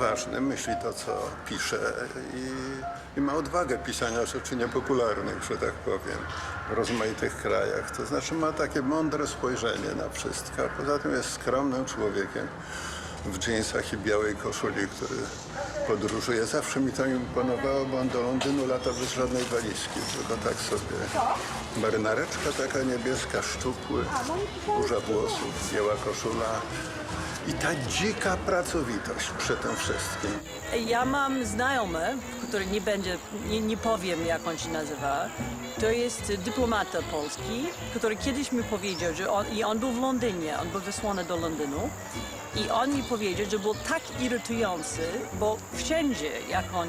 Odważny, myśli to, co pisze i, i ma odwagę pisania rzeczy niepopularnych, że tak powiem, w rozmaitych krajach. To znaczy ma takie mądre spojrzenie na wszystko, poza tym jest skromnym człowiekiem w dżinsach i białej koszuli, który podróżuje. Zawsze mi to imponowało, bo on do Londynu lata bez żadnej walizki, tylko tak sobie. Marynareczka taka niebieska, szczupły, burza włosów, biała koszula. I ta dzika pracowitość przy tym wszystkim. Ja mam znajomy, który nie będzie, nie, nie powiem jak on się nazywa. To jest dyplomata polski, który kiedyś mi powiedział, że on, i on był w Londynie, on był wysłany do Londynu. I on mi powiedział, że był tak irytujący, bo wszędzie jak on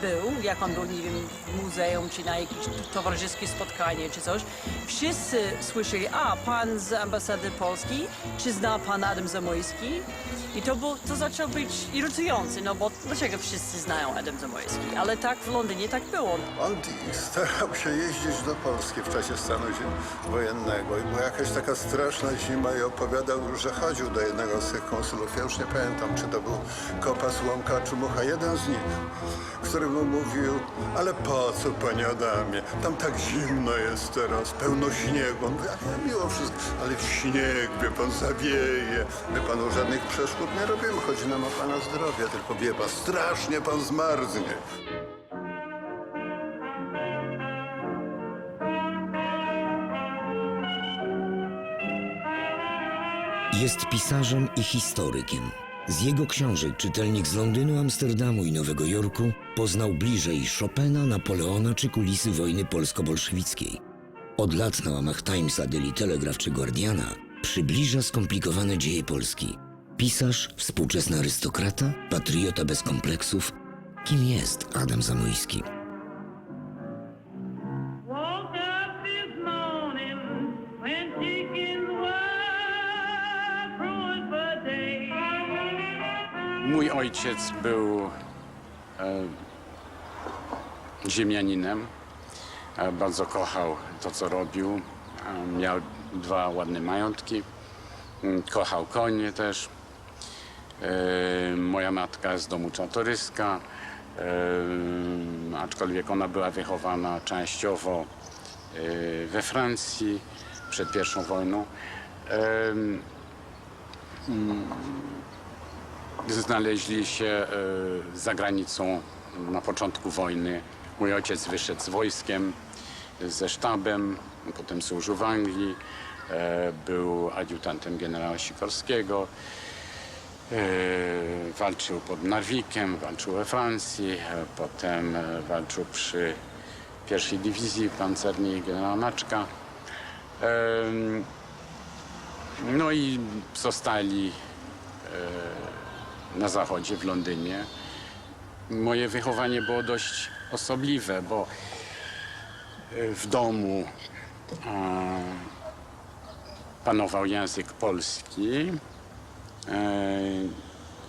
był, jak on był, nie wiem, w muzeum, czy na jakieś towarzyskie spotkanie, czy coś, wszyscy słyszeli, a pan z ambasady Polski, czy zna pan Adam Zamojski? I to, było, to zaczęło być irytujące, no bo dlaczego wszyscy znają Adam Zamojski? Ale tak w Londynie tak było. On starał się jeździć do Polski w czasie stanu wojennego i była jakaś taka straszna zima i opowiadał, że chodził do jednego z tych konsulów. Ja już nie pamiętam, czy to był Kopas, Łąka czy Mucha, jeden z nich, który mu mówił, ale po co, panie Adamie, tam tak zimno jest teraz, pełno śniegu. On mówi, miło wszystko, ale w śnieg, wie pan, zawieje. My panu żadnych przeszkód nie robimy, chodzi nam o pana zdrowie, tylko wie pan, strasznie pan zmarznie. Jest pisarzem i historykiem. Z jego książek czytelnik z Londynu, Amsterdamu i Nowego Jorku poznał bliżej Chopina, Napoleona czy kulisy wojny polsko-bolszewickiej. Od lat na łamach Timesa, Daily Telegraph czy Guardiana przybliża skomplikowane dzieje Polski. Pisarz, współczesny arystokrata, patriota bez kompleksów. Kim jest Adam Zamojski? Ojciec był e, ziemianinem. E, bardzo kochał to, co robił. E, miał dwa ładne majątki. Mm, Kochał konie też. E, moja matka z domu czartoryska, e, aczkolwiek ona była wychowana częściowo e, we Francji przed pierwszą wojną. E, znaleźli się e, za granicą na początku wojny. Mój ojciec wyszedł z wojskiem, ze sztabem, potem służył w Anglii, e, był adiutantem generała Sikorskiego, e, walczył pod Narwikiem, walczył we Francji, e, potem e, walczył przy pierwszej dywizji pancernej generała Maczka. No i zostali na zachodzie, w Londynie. Moje wychowanie było dość osobliwe, bo e, w domu panował język polski e,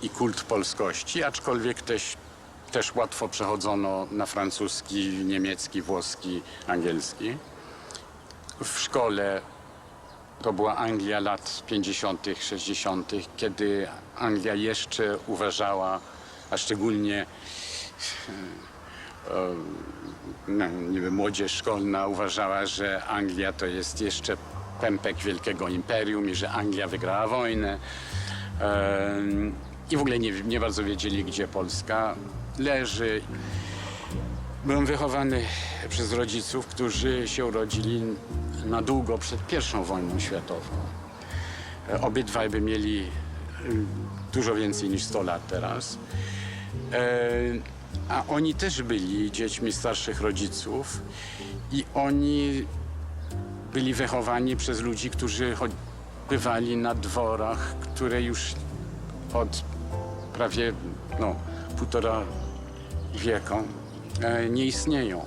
i kult polskości, aczkolwiek też, też łatwo przechodzono na francuski, niemiecki, włoski, angielski. W szkole to była Anglia lat 50., 60., kiedy Anglia jeszcze uważała, a szczególnie e, no, wiem, młodzież szkolna uważała, że Anglia to jest jeszcze pępek wielkiego imperium i że Anglia wygrała wojnę. E, I w ogóle nie, nie bardzo wiedzieli, gdzie Polska leży. Byłem wychowany przez rodziców, którzy się urodzili na długo przed pierwszą wojną światową. E, Obydwaj by mieli y, dużo więcej niż 100 lat teraz. E, A oni też byli dziećmi starszych rodziców i oni byli wychowani przez ludzi, którzy bywali na dworach, które już od prawie no, półtora wieku e, nie istnieją.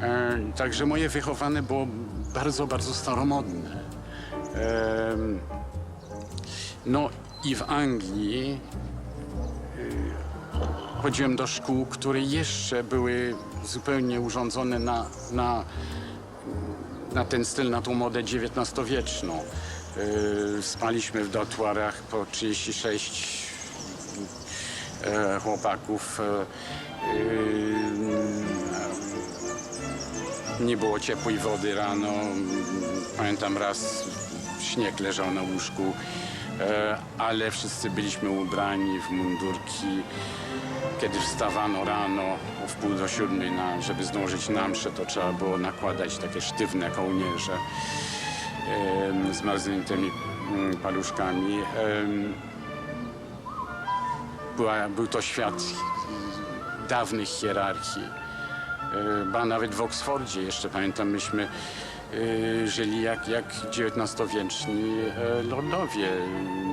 E, Także moje wychowane było bardzo, bardzo staromodne. Em, No i w Anglii y, chodziłem do szkół, które jeszcze były zupełnie urządzone na, na, na ten styl, na tą modę XIX-wieczną. Y, Spaliśmy w dortuarach po 36 e, chłopaków. E, e, nie było ciepłej wody rano. Pamiętam raz śnieg leżał na łóżku, e, ale wszyscy byliśmy ubrani w mundurki. Kiedy wstawano rano o wpół do siódmej, na, żeby zdążyć na mszę, to trzeba było nakładać takie sztywne kołnierze z marzniętymi mm, paluszkami. Była, był to świat dawnych hierarchii. E, Ba nawet w Oksfordzie jeszcze pamiętam, myśmy e, żyli jak, jak XIX-wieczni e, lordowie.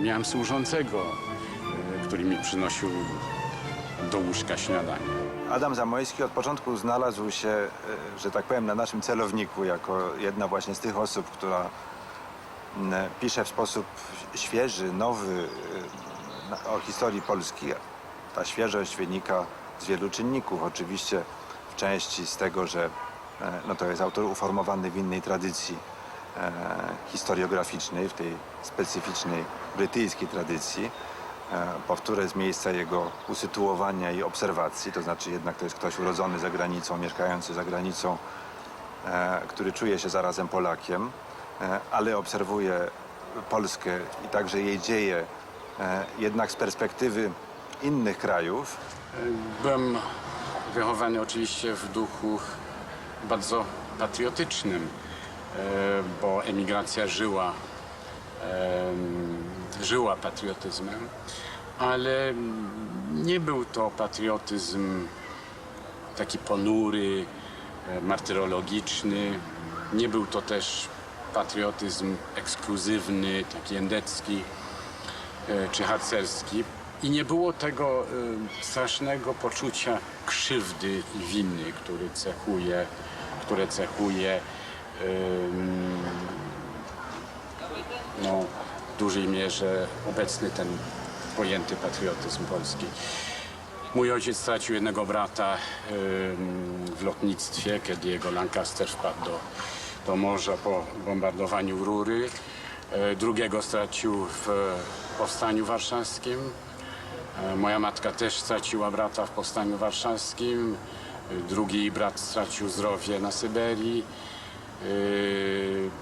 Miałem służącego, który mi przynosił do łóżka śniadanie. Adam Zamojski od początku znalazł się, że tak powiem, na naszym celowniku jako jedna właśnie z tych osób, która pisze w sposób świeży, nowy o historii Polski. Ta świeżość wynika z wielu czynników. Oczywiście części z tego, że e, no to jest autor uformowany w innej tradycji e, historiograficznej, w tej specyficznej brytyjskiej tradycji e, powtórę z miejsca jego usytuowania i obserwacji, to znaczy jednak to jest ktoś urodzony za granicą, mieszkający za granicą, e, który czuje się zarazem Polakiem, e, ale obserwuje Polskę i także jej dzieje e, jednak z perspektywy innych krajów. Byłem wychowany oczywiście w duchu bardzo patriotycznym, e, bo emigracja żyła, żyła patriotyzmem, ale nie był to patriotyzm taki ponury, e, martyrologiczny. Nie był to też patriotyzm ekskluzywny, taki endecki e, czy harcerski. I nie było tego e, strasznego poczucia krzywdy i winy, który cechuje, które cechuje no, w dużej mierze obecny ten pojęty patriotyzm polski. Mój ojciec stracił jednego brata w lotnictwie, kiedy jego Lancaster wpadł do, do morza po bombardowaniu rury. E, Drugiego stracił w powstaniu warszawskim. E, Moja matka też straciła brata w powstaniu warszawskim. E, Drugi brat stracił zdrowie na Syberii. E,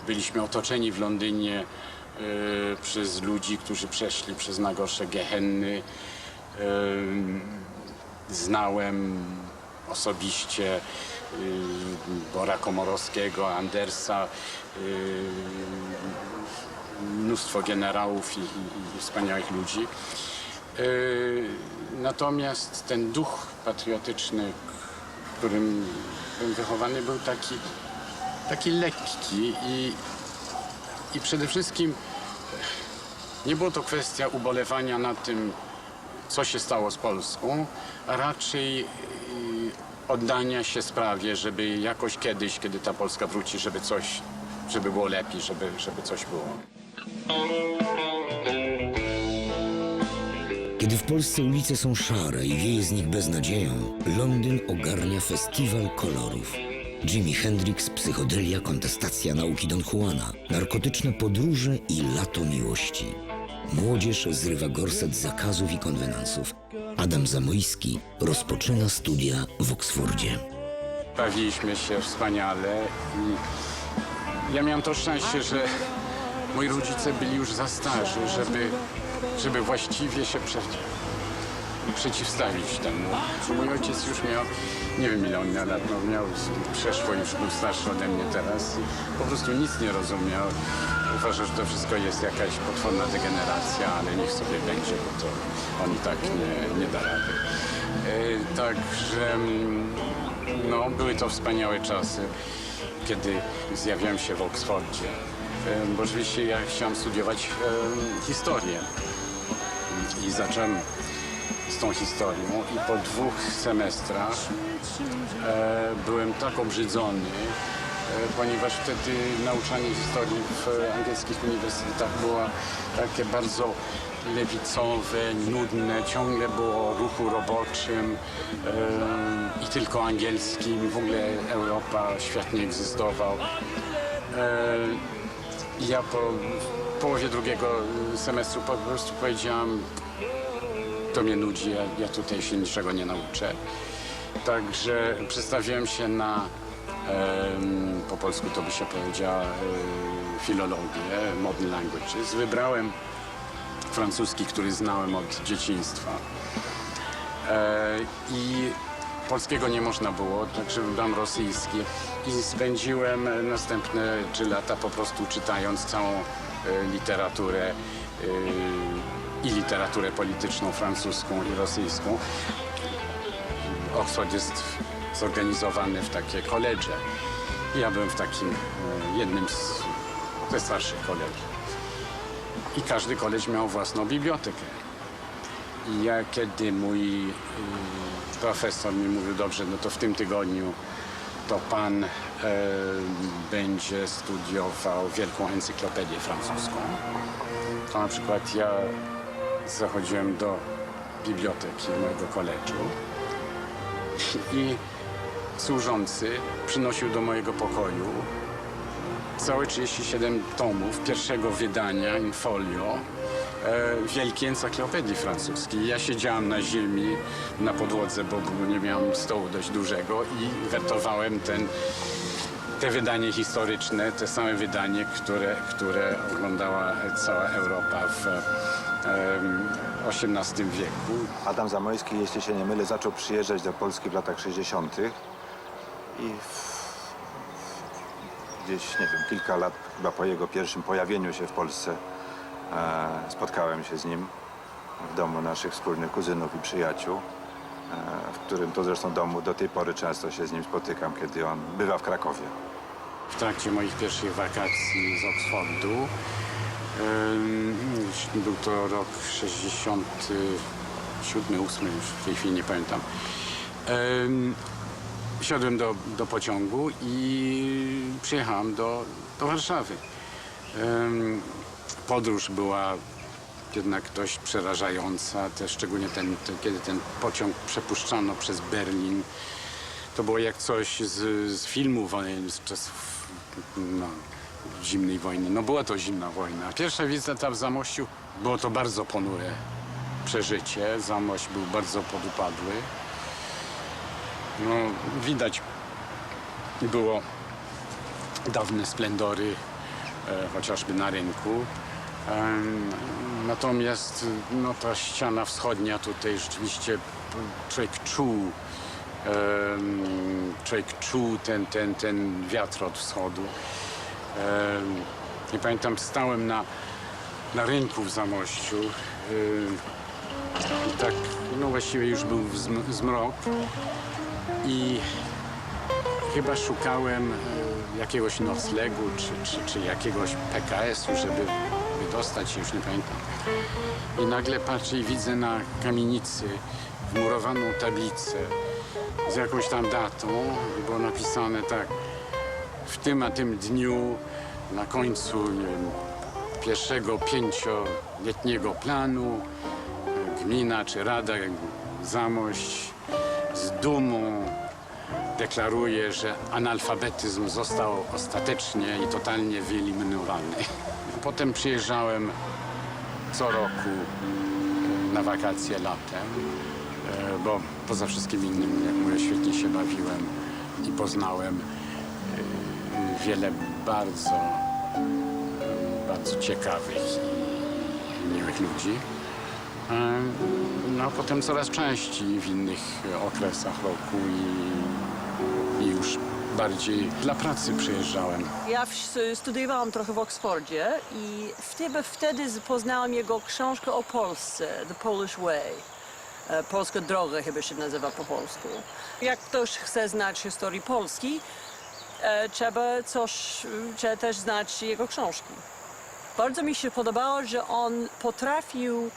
Byliśmy otoczeni w Londynie przez ludzi, którzy przeszli przez najgorsze gehenny. Znałem osobiście Bora Komorowskiego, Andersa, mnóstwo generałów i, i wspaniałych ludzi. Y, Natomiast ten duch patriotyczny, którym byłem wychowany, był taki, taki lekki i, i przede wszystkim nie było to kwestia ubolewania nad tym, co się stało z Polską, a raczej y, oddania się sprawie, żeby jakoś kiedyś, kiedy ta Polska wróci, żeby coś, żeby było lepiej, żeby, żeby coś było. Polsce ulice są szare i wieje z nich beznadzieją, Londyn ogarnia festiwal kolorów. Jimi Hendrix, psychodelia, kontestacja nauki Don Juana, narkotyczne podróże i lato miłości. Młodzież zrywa gorset zakazów i konwenansów. Adam Zamojski rozpoczyna studia w Oksfordzie. Bawiliśmy się wspaniale i ja miałem to szczęście, że moi rodzice byli już za starzy, żeby, żeby właściwie się prze, przeciwstawić temu. Mój ojciec już miał, nie wiem ile on miał lat, no miał, przeszło już, był starszy ode mnie teraz po prostu nic nie rozumiał. Uważa, że to wszystko jest jakaś potworna degeneracja, ale niech sobie będzie, bo to on i tak nie, nie da rady. E, Także mm, no, były to wspaniałe czasy, kiedy zjawiłem się w Oksfordzie. Bo oczywiście ja chciałem studiować historię. I zacząłem z tą historią. I po dwóch semestrach e, byłem tak obrzydzony, e, ponieważ wtedy nauczanie historii w angielskich uniwersytetach było takie bardzo lewicowe, nudne, ciągle było ruchu roboczym e, i tylko angielskim, w ogóle Europa, świat nie egzystował. E, ja po połowie drugiego semestru po prostu powiedziałam to mnie nudzi, ja, ja tutaj się niczego nie nauczę. Także przestawiłem się na, em, po polsku to by się powiedziała, e, filologię, modern languages. Wybrałem francuski, który znałem od dzieciństwa. E, I polskiego nie można było, także wybrałem rosyjski. I spędziłem następne trzy lata po prostu czytając całą e, literaturę e, i literaturę polityczną francuską i rosyjską. Oxford jest zorganizowany w takie koledże. Ja byłem w takim e, jednym z, ze starszych kolegów. I każdy koleż miał własną bibliotekę. Ja kiedy mój y, profesor mi mówił, dobrze, no to w tym tygodniu to pan e, będzie studiował wielką encyklopedię francuską. To na przykład ja zachodziłem do biblioteki mojego koledżu i służący przynosił do mojego pokoju całe 37 tomów pierwszego wydania in folio wielkiej encyklopedii francuskiej. Ja siedziałem na ziemi, na podłodze, bo nie miałem stołu dość dużego i wertowałem ten, te wydanie historyczne, te same wydanie, które, które oglądała cała Europa w XVIII wieku. Adam Zamojski, jeśli się nie mylę, zaczął przyjeżdżać do Polski w latach 60. i gdzieś, nie wiem, kilka lat chyba po jego pierwszym pojawieniu się w Polsce e, spotkałem się z nim w domu naszych wspólnych kuzynów i przyjaciół, e, w którym to zresztą domu do tej pory często się z nim spotykam, kiedy on bywa w Krakowie. w trakcie moich pierwszych wakacji z Oxfordu. Ym, Był to rok 67, 8, już w tej chwili nie pamiętam. Ym, Wsiadłem do, do pociągu i przyjechałem do, do Warszawy. Podróż była jednak dość przerażająca, też szczególnie ten, ten, kiedy ten pociąg przepuszczano przez Berlin. To było jak coś z, z filmu wojennych, z czasów no, zimnej wojny. No była to zimna wojna. Pierwsza wizyta w Zamościu było to bardzo ponure przeżycie. Zamość był bardzo podupadły. No, widać było dawne splendory, chociażby na rynku. Natomiast no, ta ściana wschodnia tutaj rzeczywiście człowiek czuł, człowiek czuł ten, ten, ten wiatr od wschodu. I pamiętam, stałem na, na rynku w Zamościu i tak, no właściwie już był zm- zmrok i chyba szukałem e, jakiegoś noclegu czy, czy, czy jakiegoś PKS-u, żeby wydostać się, już nie pamiętam. I nagle patrzę i widzę na kamienicy wmurowaną tablicę z jakąś tam datą. Było napisane tak, w tym a tym dniu, na końcu nie wiem, pierwszego pięcioletniego planu, gmina czy rada Zamość z dumą deklaruje, że analfabetyzm został ostatecznie i totalnie wyeliminowany. Potem przyjeżdżałem co roku na wakacje latem, e, bo poza wszystkim innym, jak mówię, świetnie się bawiłem i poznałem e, wiele bardzo, e, bardzo ciekawych i miłych ludzi. No potem coraz częściej w innych okresach roku i, i już bardziej dla pracy przyjeżdżałem. Ja studiowałam trochę w Oksfordzie i wtedy, wtedy poznałam jego książkę o Polsce, The Polish Way. E, Polska droga chyba się nazywa po polsku. Jak ktoś chce znać historii Polski, e, trzeba coś, trzeba też znać jego książki. Bardzo mi się podobało, że on potrafił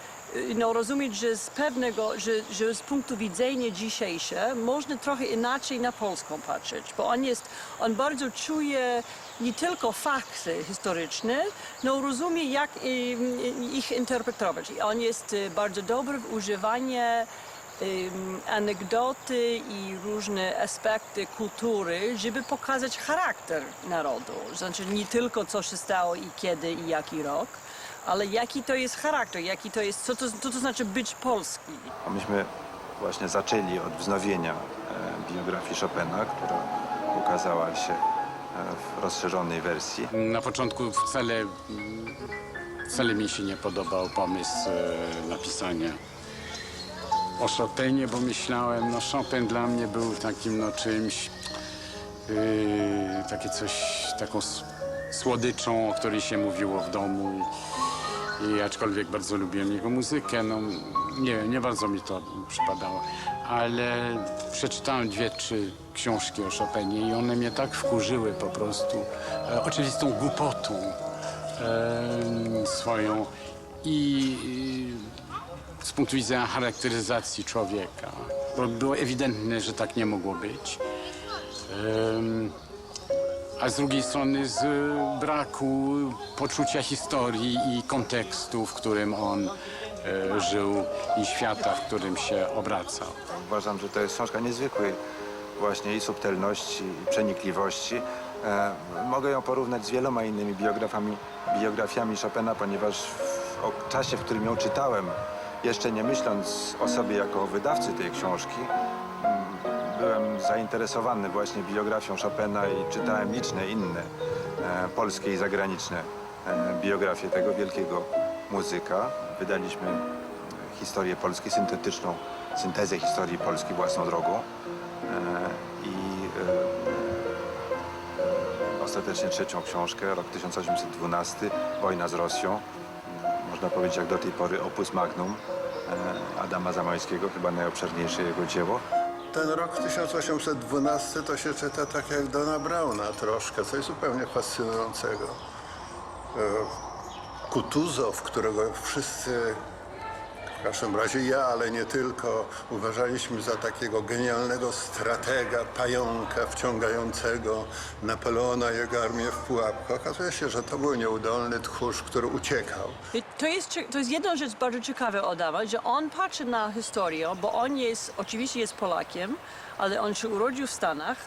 no, rozumieć, że z pewnego, że, że z punktu widzenia dzisiejsze można trochę inaczej na Polską patrzeć, bo on jest, on bardzo czuje nie tylko fakty historyczne, no rozumie jak y, y, ich interpretować. I on jest y, bardzo dobry w używaniu anegdoty i różne aspekty kultury, żeby pokazać charakter narodu. Znaczy nie tylko co się stało i kiedy i jaki rok, ale jaki to jest charakter, jaki to jest, co to, co to znaczy być polski. Myśmy właśnie zaczęli od wznowienia e, biografii Chopina, która ukazała się e, w rozszerzonej wersji. Na początku wcale, wcale mi się nie podobał pomysł e, napisania o Chopinie, bo myślałem, no Chopin dla mnie był takim no czymś, yy, takie coś, taką s- słodyczą, o której się mówiło w domu. I aczkolwiek bardzo lubiłem jego muzykę, no nie, nie bardzo mi to przypadało. Ale przeczytałem dwie, trzy książki o Chopinie i one mnie tak wkurzyły po prostu e, oczywistą głupotą e, swoją i e, z punktu widzenia charakteryzacji człowieka. Bo było ewidentne, że tak nie mogło być. Em, a z drugiej strony z braku poczucia historii i kontekstu, w którym on e, żył i świata, w którym się obracał. Uważam, że to jest książka niezwykłej właśnie i subtelności, i przenikliwości. E, mogę ją porównać z wieloma innymi biografami, biografiami Chopina, ponieważ w czasie, w którym ją czytałem, jeszcze nie myśląc o sobie jako wydawcy tej książki, zainteresowany właśnie biografią Chopina i czytałem liczne inne e, polskie i zagraniczne e, biografie tego wielkiego muzyka. Wydaliśmy e, historię Polski, syntetyczną syntezę historii Polski własną drogą. E, I e, ostatecznie trzecią książkę, rok 1812, Wojna z Rosją. Można powiedzieć, jak do tej pory opus magnum e, Adama Zamoyskiego, chyba najobszerniejsze jego dzieło. Ten rok 1812 to się czyta tak jak Dona Brauna troszkę, coś zupełnie fascynującego. E, Kutuzow, którego wszyscy, w każdym razie ja, ale nie tylko, uważaliśmy za takiego genialnego stratega, pająka wciągającego Napoleona i jego armię w pułapkę. Okazuje się, że to był nieudolny tchórz, który uciekał. To jest, to jest jedna rzecz bardzo ciekawa Adama, że on patrzy na historię, bo on jest, oczywiście jest Polakiem, ale on się urodził w Stanach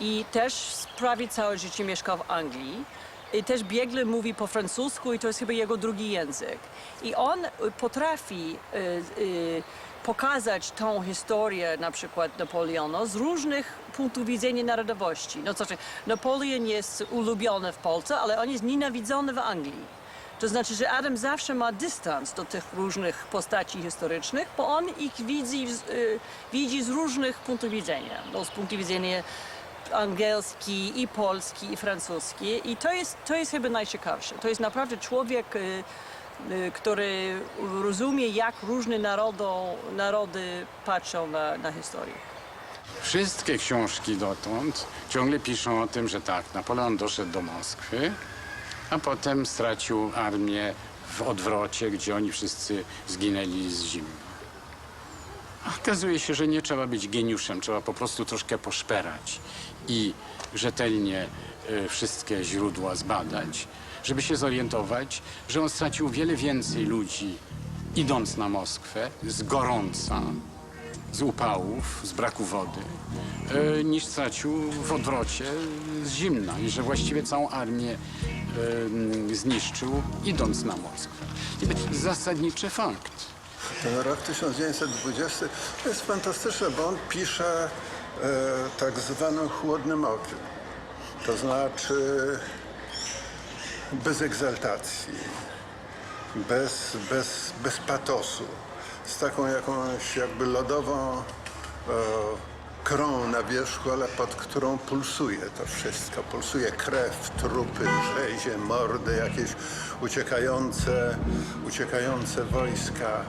i też prawie całe życie mieszkał w Anglii. I też biegle mówi po francusku i to jest chyba jego drugi język. I on potrafi y, y, pokazać tą historię na przykład Napoleona z różnych punktów widzenia narodowości. No, to znaczy, Napoleon jest ulubiony w Polsce, ale on jest nienawidzony w Anglii. To znaczy, że Adam zawsze ma dystans do tych różnych postaci historycznych, bo on ich widzi, y, widzi z różnych punktów widzenia. No, z punktu widzenia angielski i polski i francuski. I to jest, to jest chyba najciekawsze. To jest naprawdę człowiek, y, y, który rozumie, jak różne narodo, narody patrzą na, na historię. Wszystkie książki dotąd ciągle piszą o tym, że tak, Napoleon doszedł do Moskwy, a potem stracił armię w odwrocie, gdzie oni wszyscy zginęli z zimna. Okazuje się, że nie trzeba być geniuszem, trzeba po prostu troszkę poszperać i rzetelnie y, wszystkie źródła zbadać, żeby się zorientować, że on stracił wiele więcej ludzi idąc na Moskwę z gorąca, z upałów, z braku wody, e, niż stracił w odwrocie z zimna i że właściwie całą armię e, zniszczył idąc na Moskwę. Zasadniczy fakt. Ten rok 1920 to jest fantastyczne, bo on pisze e, tak zwanym chłodnym okiem. To znaczy bez egzaltacji, bez, bez, bez patosu, z taką jakąś jakby lodową e, krą na wierzchu, ale pod którą pulsuje to wszystko. Pulsuje krew, trupy, rzezie, mordy, jakieś uciekające, uciekające wojska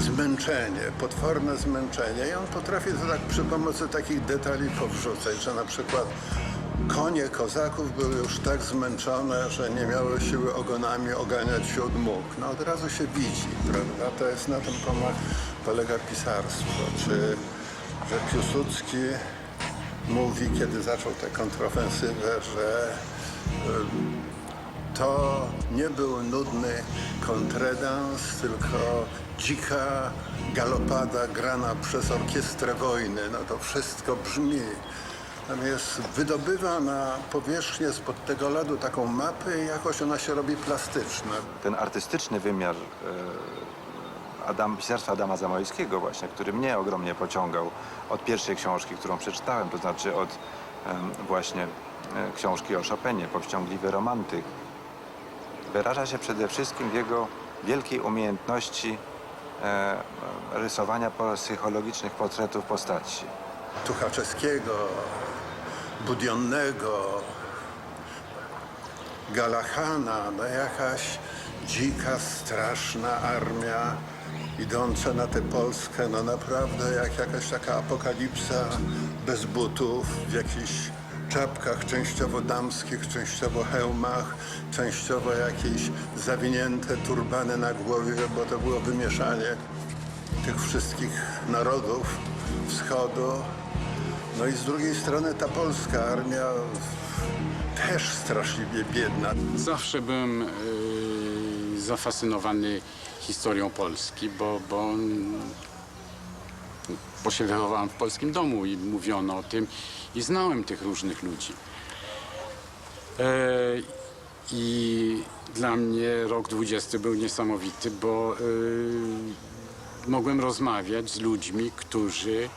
zmęczenie, potworne zmęczenie i on potrafi to tak przy pomocy takich detali powrzucać, że na przykład konie kozaków były już tak zmęczone, że nie miały siły ogonami oganiać wśród móg. No od razu się widzi, prawda? To jest na tym polega pisarstwo. Czy że Piłsudski mówi, kiedy zaczął tę kontrofensywę, że to nie był nudny kontredans, tylko dzika galopada grana przez orkiestrę wojny. No to wszystko brzmi jest, wydobywa na powierzchnię spod tego lodu taką mapę i jakoś ona się robi plastyczna. Ten artystyczny wymiar e, Adam, pisarstwa Adama Zamojskiego właśnie, który mnie ogromnie pociągał od pierwszej książki, którą przeczytałem, to znaczy od właśnie e, książki o Chopinie, Powściągliwy romantyk, wyraża się przede wszystkim w jego wielkiej umiejętności e, rysowania psychologicznych portretów postaci. Tuchaczewskiego, Budionnego, Galachana, no jakaś dzika, straszna armia idąca na tę Polskę, no naprawdę jak jakaś taka apokalipsa bez butów, w jakichś czapkach częściowo damskich, częściowo hełmach, częściowo jakieś zawinięte turbany na głowie, bo to było wymieszanie tych wszystkich narodów wschodu. No i z drugiej strony ta polska armia też straszliwie biedna. Zawsze byłem e, zafascynowany historią Polski, bo, bo, bo się wychowałem w polskim domu i mówiono o tym i znałem tych różnych ludzi. E, I dla mnie rok 20 był niesamowity, bo e, mogłem rozmawiać z ludźmi, którzy